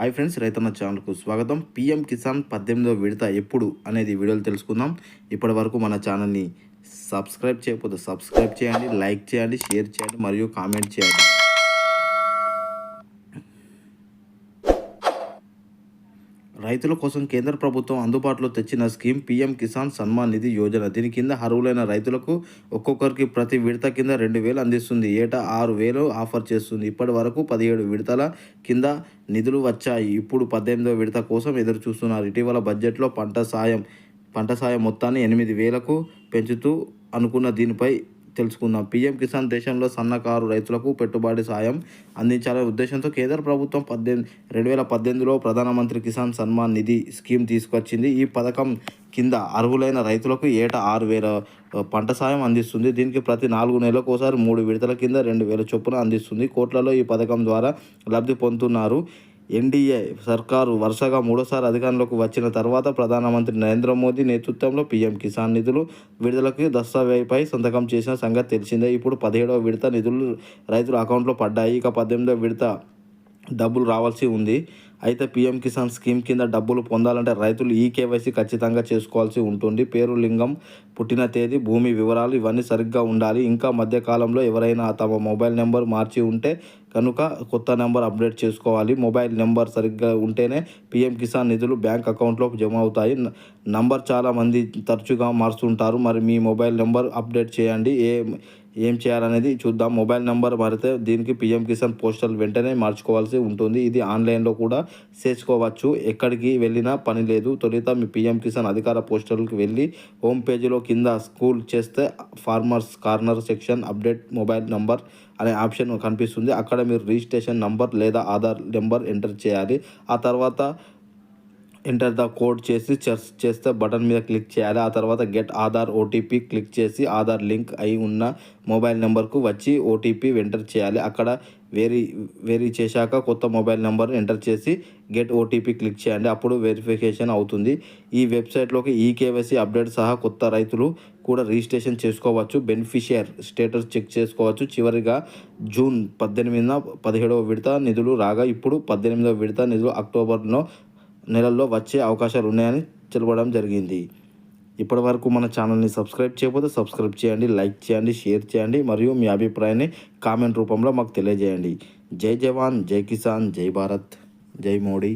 Hi friends రైతన్న ఛానల్కు స్వాగతం. పిఎం కిసాన్ పద్దెనిమిదో విడత ఎప్పుడు అనేది వీడియోలు తెలుసుకుందాం. ఇప్పటి వరకు మన ఛానల్ని సబ్స్క్రైబ్ చేయకపోతే సబ్స్క్రైబ్ చేయండి లైక్ చేయండి షేర్ చేయండి మరియు కామెంట్ చేయండి. రైతుల కోసం కేంద్ర ప్రభుత్వం అందుబాటులో తెచ్చిన స్కీమ్ పీఎం కిసాన్ సన్మాన్ నిధి యోజన. దీని కింద అర్హులైన రైతులకు ఒక్కొక్కరికి ప్రతి విడత కింద రెండు వేలు అందిస్తుంది. ఏటా ఆరు వేలు ఆఫర్ చేస్తుంది. ఇప్పటి వరకు పదిహేడు విడతల కింద నిధులు వచ్చాయి. ఇప్పుడు పద్దెనిమిదో విడత కోసం ఎదురు చూస్తున్నారు. ఇటీవల బడ్జెట్లో పంట సాయం పంట సాయం మొత్తాన్ని ఎనిమిది వేలకు పెంచుతూ అనుకున్న దీనిపై తెలుసుకుందాం. పీఎం కిసాన్ దేశంలో సన్నకారు రైతులకు పెట్టుబడి సాయం అందించాలనే ఉద్దేశంతో కేంద్ర ప్రభుత్వం పద్దెనిమిది రెండు వేల పద్దెనిమిదిలో ప్రధానమంత్రి కిసాన్ సన్మాన్ నిధి స్కీమ్ తీసుకొచ్చింది. ఈ పథకం కింద అర్హులైన రైతులకు ఏటా ఆరు వేల పంట సాయం అందిస్తుంది. దీనికి ప్రతి నాలుగు నెలలకు ఒకసారి మూడు విడతల కింద రెండు వేల చొప్పున అందిస్తుంది. కోట్లలో ఈ పథకం ద్వారా లబ్ధి పొందుతున్నారు. ఎన్డీఏ సర్కారు వరుసగా మూడోసారి అధికారంలోకి వచ్చిన తర్వాత ప్రధానమంత్రి నరేంద్ర మోదీ నేతృత్వంలో పీఎం కిసాన్ నిధులు విడుదలకి దస్తావేపై సంతకం చేసిన సంగతి తెలిసిందే. ఇప్పుడు పదిహేడవ విడత నిధులు రైతుల అకౌంట్లో పడ్డాయి. ఇక పద్దెనిమిదవ విడత డబ్బులు రావాల్సి ఉంది. అయితే పీఎం కిసాన్ స్కీమ్ కింద డబ్బులు పొందాలంటే రైతులు ఈ కేవైసీ ఖచ్చితంగా చేసుకోవాల్సి ఉంటుంది. పేరు లింగం పుట్టిన తేదీ భూమి వివరాలు ఇవన్నీ సరిగ్గా ఉండాలి. ఇంకా మధ్యకాలంలో ఎవరైనా తమ మొబైల్ నెంబర్ మార్చి ఉంటే కనుక కొత్త నెంబర్ అప్డేట్ చేసుకోవాలి. మొబైల్ నెంబర్ సరిగ్గా ఉంటేనే పీఎం కిసాన్ నిధులు బ్యాంక్ అకౌంట్లోకి జమ అవుతాయి. నంబర్ చాలామంది తరచుగా మారుస్తుంటారు. మరి మీ మొబైల్ నెంబర్ అప్డేట్ చేయండి. ఏ ఏం చేయాలనేది చూద్దాం. మొబైల్ నెంబర్ మారితే దీనికి పిఎం కిసాన్ పోస్టల్ వెంటనే మార్చుకోవాల్సి ఉంటుంది. ఇది ఆన్లైన్లో కూడా చేసుకోవచ్చు ఎక్కడికి వెళ్ళినా పని లేదు. తొలుత మీ పిఎం కిసాన్ అధికార పోస్టల్కి వెళ్ళి హోమ్ పేజీలో కింద స్కూల్ చేస్తే farmers corner section update mobile number అనే ఆప్షన్ కనిపిస్తుంది. అక్కడ మీరు రిజిస్ట్రేషన్ నంబర్ లేదా ఆధార్ నెంబర్ ఎంటర్ చేయాలి. ఆ తర్వాత ఎంటర్ ద కోడ్ చేసి సెర్చ్ చేస్తే బటన్ మీద క్లిక్ చేయాలి. ఆ తర్వాత గెట్ ఆధార్ ఓటీపీ క్లిక్ చేసి ఆధార్ లింక్ అయి ఉన్న మొబైల్ నెంబర్కు వచ్చి ఓటీపీ ఎంటర్ చేయాలి. అక్కడ వేరీ వేరీ చేశాక కొత్త మొబైల్ నెంబర్ ఎంటర్ చేసి గెట్ ఓటీపీ క్లిక్ చేయండి. అప్పుడు వెరిఫికేషన్ అవుతుంది. ఈ వెబ్సైట్లోకి ఈ కేవైసీ అప్డేట్ సహా కొత్త రైతులు కూడా రిజిస్ట్రేషన్ చేసుకోవచ్చు. బెనిఫిషియర్ స్టేటస్ చెక్ చేసుకోవచ్చు. చివరిగా జూన్ పద్దెనిమిదిన పదిహేడవ విడత నిధులు రాగా ఇప్పుడు పద్దెనిమిదవ విడత నిధులు అక్టోబర్లో నెలల్లో వచ్చే అవకాశాలు ఉన్నాయని తెలపడం జరిగింది. ఇప్పటి వరకు మన ఛానల్ని సబ్స్క్రైబ్ చేయకపోతే సబ్స్క్రైబ్ చేయండి లైక్ చేయండి షేర్ చేయండి మరియు మీ అభిప్రాయాన్ని కామెంట్ రూపంలో మాకు తెలియజేయండి. జై జవాన్ జై కిసాన్ జై భారత్ జై మోడీ.